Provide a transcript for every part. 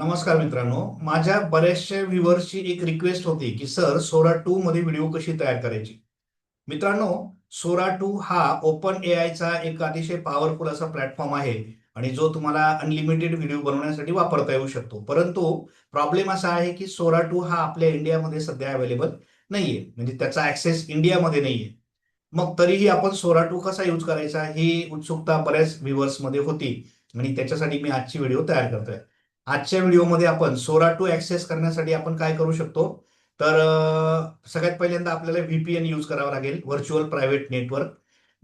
नमस्कार मित्रांनो. माझ्या बऱ्याचशा व्ह्युअर्सची एक रिक्वेस्ट होती की सर सोरा टू मध्ये व्हिडिओ कशी तयार करायची? मित्रांनो सोरा टू हा ओपन ए आयचा एक अतिशय पॉवरफुल असा प्लॅटफॉर्म आहे आणि जो तुम्हाला अनलिमिटेड व्हिडिओ बनवण्यासाठी वापरता येऊ शकतो. परंतु प्रॉब्लेम असा आहे की सोरा टू हा आपल्या इंडियामध्ये सध्या अवेलेबल नाहीये. म्हणजे त्याचा ऍक्सेस इंडियामध्ये नाहीये. मग तरीही आपण सोरा टू कसा यूज करायचा ही उत्सुकता बऱ्याच व्ह्युअर्समध्ये होती. आणि त्याच्यासाठी मी आजची व्हिडिओ तयार करतोय. आजच्या व्हिडिओमध्ये आपण सोरा टू ऍक्सेस करण्यासाठी आपण काय करू शकतो? तर सगळ्यात पहिल्यांदा आपल्याला व्हीपीएन यूज करावा लागेल व्हर्च्युअल प्रायव्हेट नेटवर्क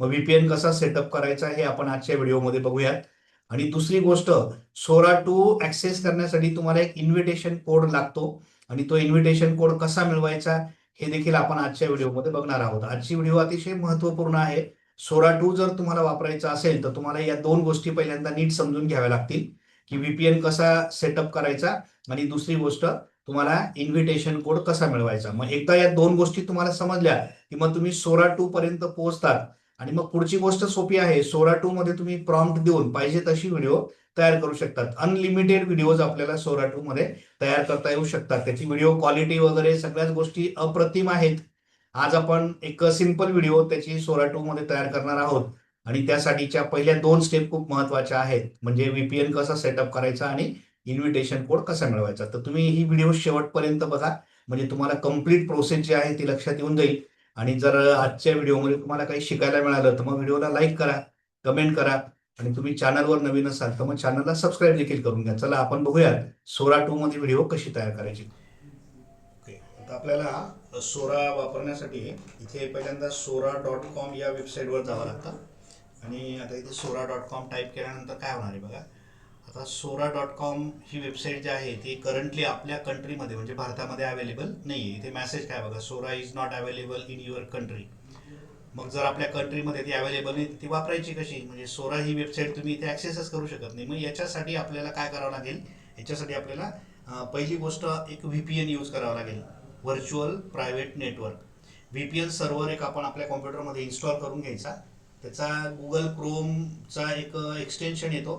मग व्हीपीएन कसा सेटअप करायचा हे आपण आजच्या व्हिडिओमध्ये बघूयात. आणि दुसरी गोष्ट सोरा टू ऍक्सेस करण्यासाठी तुम्हाला एक इन्व्हिटेशन कोड लागतो. आणि तो इन्व्हिटेशन कोड कसा मिळवायचा हे देखील आपण आजच्या व्हिडिओमध्ये बघणार आहोत. आजची व्हिडिओ अतिशय महत्त्वपूर्ण आहे. सोरा टू जर तुम्हाला वापरायचा असेल तर तुम्हाला या दोन गोष्टी पहिल्यांदा नीट समजून घ्याव्या लागतील. की व्हीपीएन कसा सेटअप करायचा? आणि दुसरी गोष्ट तुम्हाला इन्व्हिटेशन कोड कसा मिळवायचा? मग एकदा या दोन गोष्टी तुम्हाला समजल्या की मग तुम्ही सोरा टू पर्यंत पोहोचतात. आणि मग पुढची गोष्ट सोपी आहे. सोरा टू मध्ये तुम्ही प्रॉम्प्ट देऊन पाहिजे तशी व्हिडिओ तयार करू शकतात. अनलिमिटेड व्हिडिओज आपल्याला सोरा टू मध्ये तयार करता येऊ शकतात. त्याची व्हिडिओ क्वालिटी वगैरे सगळ्याच गोष्टी अप्रतिम आहेत. आज आपण एक सिंपल व्हिडिओ त्याची सोरा टू मध्ये तयार करणार आहोत. आणि त्यासाठीच्या पहिल्या दोन स्टेप खूप महत्त्वाच्या आहेत. म्हणजे व्हीपीएन कसा सेटअप करायचा आणि इन्व्हिटेशन कोड कसा मिळवायचा. तर तुम्ही ही व्हिडिओ शेवटपर्यंत बघा. म्हणजे तुम्हाला कंप्लीट प्रोसेस जी आहे ती लक्षात येऊन जाईल. आणि जर आजच्या व्हिडिओमध्ये तुम्हाला काही शिकायला मिळालं तर मग व्हिडिओला लाईक करा कमेंट करा. आणि तुम्ही चॅनलवर नवीन असाल तर मग चॅनलला सबस्क्राईब देखील करून घ्या. चला आपण बघूयात सोरा टू मध्ये व्हिडिओ कशी तयार करायची. ओके आता आपल्याला सोरा वापरण्यासाठी इथे पहिल्यांदा सोरा डॉट कॉम या वेबसाईटवर जावं लागतं. आणि आता इथे सोरा डॉट कॉम टाईप केल्यानंतर काय होणार आहे बघा? आता सोरा डॉट कॉम ही वेबसाईट जी आहे ती करंटली आपल्या कंट्रीमध्ये म्हणजे भारतामध्ये अवेलेबल नाही आहे इथे मॅसेज काय बघा? Sora is not available in your country मग जर आपल्या कंट्रीमध्ये ती अवेलेबल नाही ती वापरायची कशी? म्हणजे सोरा ही वेबसाईट तुम्ही इथे ॲक्सेसच करू शकत नाही. मग याच्यासाठी आपल्याला काय करावं लागेल? याच्यासाठी आपल्याला पहिली गोष्ट एक व्ही पी एन यूज करावं लागेल. Virtual private network V P N server एक आपण आपल्या कॉम्प्युटरमध्ये इन्स्टॉल करून घ्यायचा. त्याचा गुगल क्रोमचा एक एक्सटेन्शन येतो.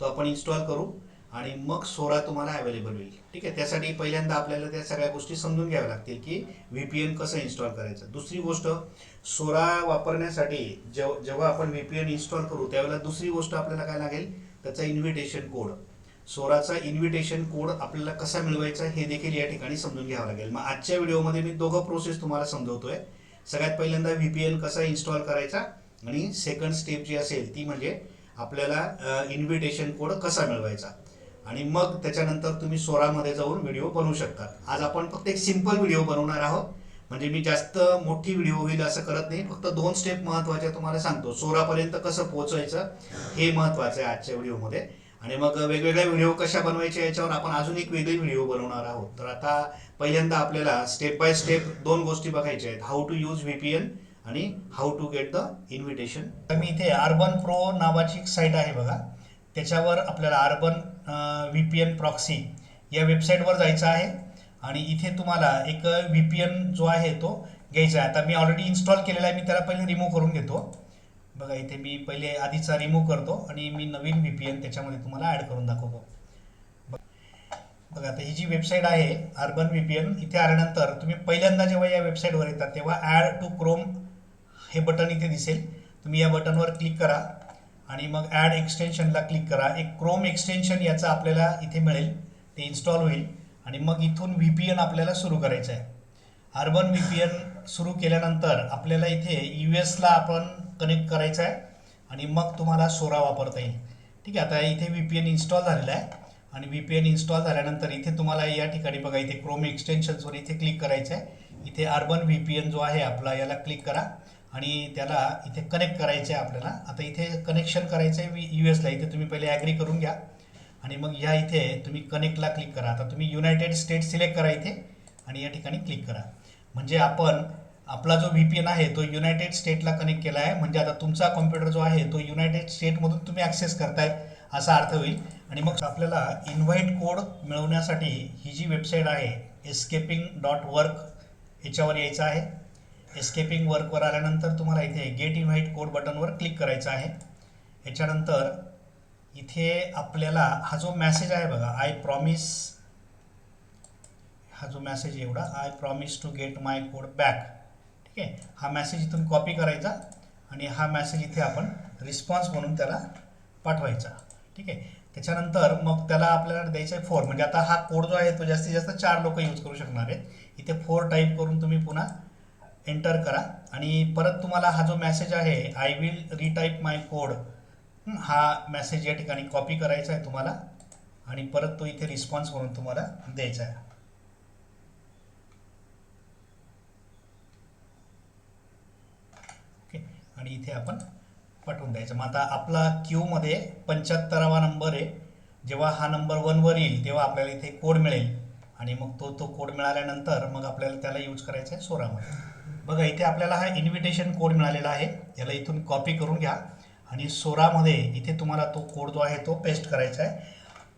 तो आपण इन्स्टॉल करू आणि मग सोरा तुम्हाला अवेलेबल होईल. ठीक आहे? त्यासाठी पहिल्यांदा आपल्याला त्या सगळ्या गोष्टी समजून घ्याव्या लागतील की व्ही पी एन कसं इन्स्टॉल करायचं. दुसरी गोष्ट सोरा वापरण्यासाठी जेव जेव्हा आपण व्ही पी एन इन्स्टॉल करू त्यावेळेला दुसरी गोष्ट आपल्याला काय लागेल? त्याचा इन्व्हिटेशन कोड सोराचा इन्व्हिटेशन कोड आपल्याला कसा मिळवायचा हे देखील या ठिकाणी समजून घ्यावं लागेल. मग आजच्या व्हिडिओमध्ये मी दोघं प्रोसेस तुम्हाला समजवतोय. सगळ्यात पहिल्यांदा व्ही पी एन कसा इन्स्टॉल करायचा? आणि सेकंड स्टेप जी असेल ती म्हणजे आपल्याला इन्व्हिटेशन कोड कसा मिळवायचा? आणि मग त्याच्यानंतर तुम्ही सोरामध्ये जाऊन व्हिडिओ बनवू शकता. आज आपण फक्त एक सिंपल व्हिडिओ बनवणार आहोत. म्हणजे मी जास्त मोठी व्हिडिओ होईल असं करत नाही. फक्त दोन स्टेप महत्त्वाच्या तुम्हाला सांगतो. सोरापर्यंत कसं पोहोचायचं हे महत्त्वाचं आहे आजच्या व्हिडिओमध्ये आणि मग वेगवेगळ्या व्हिडिओ कशा बनवायच्या याच्यावर आपण अजून एक वेगळी व्हिडिओ बनवणार आहोत. तर आता पहिल्यांदा आपल्याला स्टेप बाय स्टेप दोन गोष्टी बघायच्या आहेत. हाऊ टू यूज व्हीपीएन आणि how to get the invitation तर मी इथे अर्बन प्रो नावाची एक साईट आहे बघा. त्याच्यावर आपल्याला urban V P N proxy या वेबसाईटवर जायचं आहे. आणि इथे तुम्हाला एक व्ही पी एन जो आहे तो घ्यायचा आहे. आता मी ऑलरेडी इन्स्टॉल केलेला आहे. मी त्याला पहिले रिमूव्ह करून घेतो. बघा इथे मी पहिले आधीचा रिमूव्ह करतो आणि मी नवीन व्ही पी एन त्याच्यामध्ये तुम्हाला ॲड करून दाखवतो. बघा आता ही जी वेबसाईट आहे अर्बन व्ही पी एन इथे आल्यानंतर तुम्ही पहिल्यांदा जेव्हा या वेबसाईटवर येतात तेव्हा ॲड टू क्रोम हे बटन इथे दिसेल. तुम्ही या बटनवर क्लिक करा आणि मग ॲड एक्सटेन्शनला क्लिक करा. एक क्रोम एक्सटेन्शन याचं आपल्याला इथे मिळेल. ते इन्स्टॉल होईल. आणि मग इथून व्ही पी एन आपल्याला सुरू करायचं आहे अर्बन व्ही पी एन सुरू केल्यानंतर आपल्याला इथे यू एसला आपण कनेक्ट करायचं आहे आणि मग तुम्हाला सोरा वापरता येईल. ठीक आहे आता इथे व्ही पी एन इन्स्टॉल झालेला आहे. आणि व्ही पी एन इन्स्टॉल झाल्यानंतर इथे तुम्हाला या ठिकाणी बघा इथे क्रोम एक्सटेन्शन्सवर इथे क्लिक करायचं आहे इथे अर्बन व्ही पी एन जो आहे आपला याला क्लिक करा. आणि त्याला इथे कनेक्ट करायचं आहे आपल्याला. आता इथे कनेक्शन करायचं आहे यू एसला इथे तुम्ही पहिले ॲग्री करून घ्या. आणि मग ह्या इथे तुम्ही कनेक्टला क्लिक करा. आता तुम्ही युनायटेड स्टेट सिलेक्ट करा इथे आणि या ठिकाणी क्लिक करा. म्हणजे आपण आपला जो व्ही पी एन आहे तो युनायटेड स्टेटला कनेक्ट केला आहे. म्हणजे आता तुमचा कॉम्प्युटर जो आहे तो युनायटेड स्टेटमधून तुम्ही ॲक्सेस करताय असा अर्थ होईल. आणि मग आपल्याला इन्व्हाइट कोड मिळवण्यासाठी ही जी वेबसाईट आहे एस्केपिंग डॉट वर्क याच्यावर यायचं आहे. एस्केपिंग वर्कवर आल्यानंतर तुम्हाला इथे गेट इन्व्हाइट कोड बटनवर क्लिक करायचं आहे. याच्यानंतर इथे आपल्याला हा जो मॅसेज आहे बघा आय प्रॉमिस हा जो मेसेज एवढा I promise to get my code back ठीक आहे? हा मॅसेज इथून कॉपी करायचा आणि हा मॅसेज इथे आपण रिस्पॉन्स म्हणून त्याला पाठवायचा. ठीक आहे? त्याच्यानंतर मग त्याला आपल्याला द्यायचा आहे फोर म्हणजे आता हा कोड जो आहे तो जास्तीत जास्त चार लोक यूज करू शकणार आहेत. इथे फोर टाईप करून तुम्ही पुन्हा एंटर करा. आणि परत तुम्हाला हा जो मेसेज आहे I will retype my code हा मॅसेज या ठिकाणी कॉपी करायचा आहे तुम्हाला. आणि परत तो इथे रिस्पॉन्स म्हणून तुम्हाला द्यायचा आहे. ओके आणि इथे आपण पाठवून द्यायचं. मग आता आपला क्यूमध्ये पंच्याहत्तरावा नंबर आहे. जेव्हा हा नंबर वनवर येईल तेव्हा आपल्याला इथे कोड मिळेल. आणि मग तो तो कोड मिळाल्यानंतर मग आपल्याला त्याला यूज करायचा आहे सोरामध्ये बघा इथे आपल्याला हा इन्व्हिटेशन कोड मिळालेला आहे. याला इथून कॉपी करून घ्या. आणि सोरामध्ये इथे तुम्हाला तो कोड जो आहे तो पेस्ट करायचा आहे.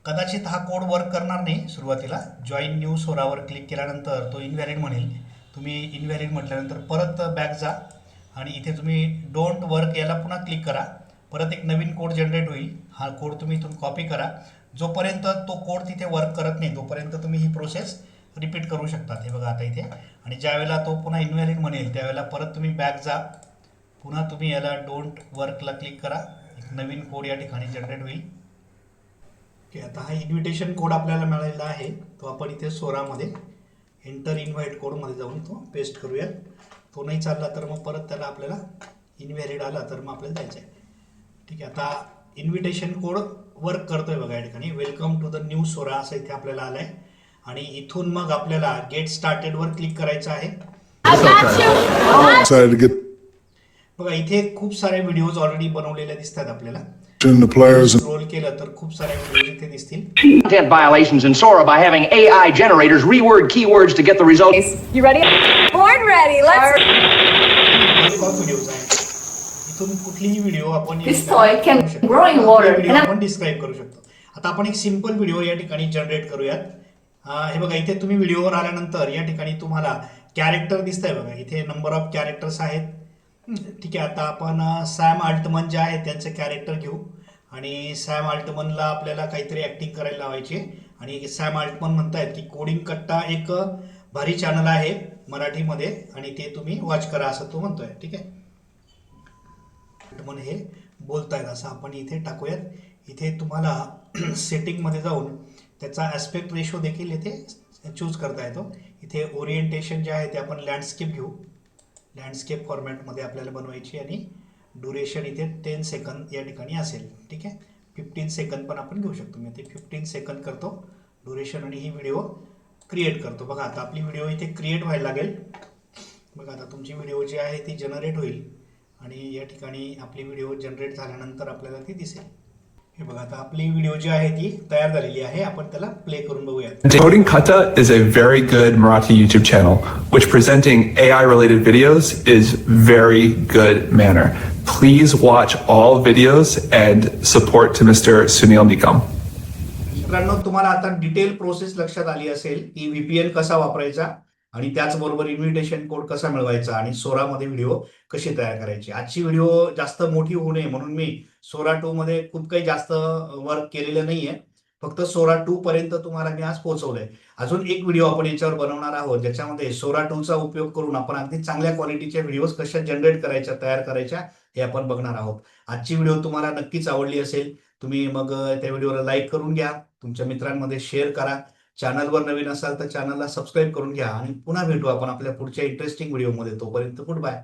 कदाचित हा कोड वर्क करणार नाही सुरुवातीला. जॉईन न्यू सोरावर क्लिक केल्यानंतर तो इनव्हॅलिड म्हणेल. तुम्ही इनव्हॅलिड म्हटल्यानंतर परत बॅक जा. आणि इथे तुम्ही डोंट वर्क याला पुन्हा क्लिक करा. परत एक नवीन कोड जनरेट होईल. हा कोड तुम्ही इथून कॉपी करा. जोपर्यंत तो कोड तिथे वर्क करत नाही तोपर्यंत तुम्ही ही प्रोसेस रिपीट करू शकतात. हे बघा आता इथे. आणि ज्यावेळेला तो पुन्हा इनव्हॅलिड म्हणेल त्यावेळेला परत तुम्ही बॅक जा. पुन्हा तुम्ही याला डोंट वर्कला क्लिक करा. एक नवीन कोड या ठिकाणी जनरेट होईल. ओके आता हा इन्व्हिटेशन कोड आपल्याला मिळालेला आहे. तो आपण इथे सोरामध्ये एंटर इन्व्हाइट कोडमध्ये जाऊन तो पेस्ट करूयात. तो नाही चालला तर मग परत त्याला आपल्याला इनव्हॅलिड आला तर मग आपल्याला द्यायचं आहे. ठीक आहे आता इन्व्हिटेशन कोड वर्क करतोय बघा या ठिकाणी. Welcome to the new Sora असं इथे आपल्याला आलं आहे आणि इथून मग आपल्याला गेट स्टार्टेडवर क्लिक करायचं आहे बघा इथे खूप सारे व्हिडिओज ऑलरेडी बनवलेले दिसतात आपल्याला in the players and scroll केलं तर खूप सारे व्हिडिओ इथे दिसतील content violations in Sora by having AI generators reword keywords to get the result. You ready? Born ready. Let's. Videos इथून कुठलीही व्हिडिओ आपण This toy can grow in water video and- आपण डिस्क्राईब करू शकतो आता आपण एक सिंपल व्हिडिओ या ठिकाणी जनरेट करूयात हे बघा इथे तुम्ही व्हिडिओवर आल्यानंतर या ठिकाणी तुम्हाला कॅरेक्टर दिसतंय बघा. इथे नंबर ऑफ कॅरेक्टर्स आहेत. ठीक आहे आता आपण सॅम आल्टमन जे आहे त्यांचं कॅरेक्टर घेऊ. आणि सॅम आल्टमनला आपल्याला काहीतरी ॲक्टिंग करायला लावायची आणि सॅम आल्टमन म्हणतायत की कोडिंग कट्टा एक भारी चॅनल आहे मराठीमध्ये. आणि ते तुम्ही वॉच करा असं तो म्हणतोय. ठीक आहे? आल्टमन हे बोलतायत असं आपण इथे टाकूयात. इथे तुम्हाला सेटिंगमध्ये जाऊन त्याचा ॲस्पेक्ट रेशो देखील इथे चूज करता येतो. इथे ओरिएंटेशन जे आहे ते आपण लँडस्केप घेऊ. लँडस्केप फॉर्मॅटमध्ये आपल्याला बनवायची आणि ड्युरेशन इथे टेन सेकंद या ठिकाणी असेल. ठीक आहे? फिफ्टीन सेकंद पण आपण घेऊ शकतो. मी ते फिफ्टीन सेकंद करतो. ड्युरेशन आणि ही व्हिडिओ क्रिएट करतो. बघा आता आपली व्हिडिओ इथे क्रिएट व्हायला लागेल. बघा आता तुमची व्हिडिओ जी आहे ती जनरेट होईल. आणि या ठिकाणी आपली व्हिडिओ जनरेट झाल्यानंतर आपल्याला ती दिसेल. हे बघा आता आपली व्हिडिओ जी आहे ती तयार झालेली आहे आपण त्याला प्ले करून बघूयात Coding Kata is a very good Marathi YouTube channel, which presenting AI related videos is very good manner. Please watch all videos and support to Mr. Sunil Nikam. मित्रांनो तुम्हाला आता डिटेल प्रोसेस लक्षात आली असेल की VPN कसा वापरायचा आणि त्याचबरोबर इन्व्हिटेशन कोड कसा मिळवायचा आणि सोरामध्ये व्हिडिओ कशी तयार करायची? आजची व्हिडिओ जास्त मोठी होऊ नये म्हणून मी सोरा टू मध्ये खूप काही जास्त वर्क केलेलं नाहीये. फक्त सोरा टू पर्यंत तुम्हाला मी आज पोहोचवलंय. अजून एक व्हिडिओ आपण याच्यावर बनवणार आहोत ज्याच्यामध्ये सोरा टूचा उपयोग करून आपण अगदी चांगल्या क्वालिटीच्या व्हिडिओज कशा जनरेट करायच्या तयार करायच्या हे आपण बघणार आहोत. आजची व्हिडिओ तुम्हाला नक्कीच आवडली असेल तुम्ही मग त्या व्हिडिओला लाईक करून घ्या तुमच्या मित्रांमध्ये शेअर करा चॅनलवर नवीन असाल तर चॅनलला सबस्क्राईब करून घ्या आणि पुन्हा भेटू आपण आपल्या पुढच्या इंटरेस्टिंग व्हिडिओमध्ये तोपर्यंत गुड बाय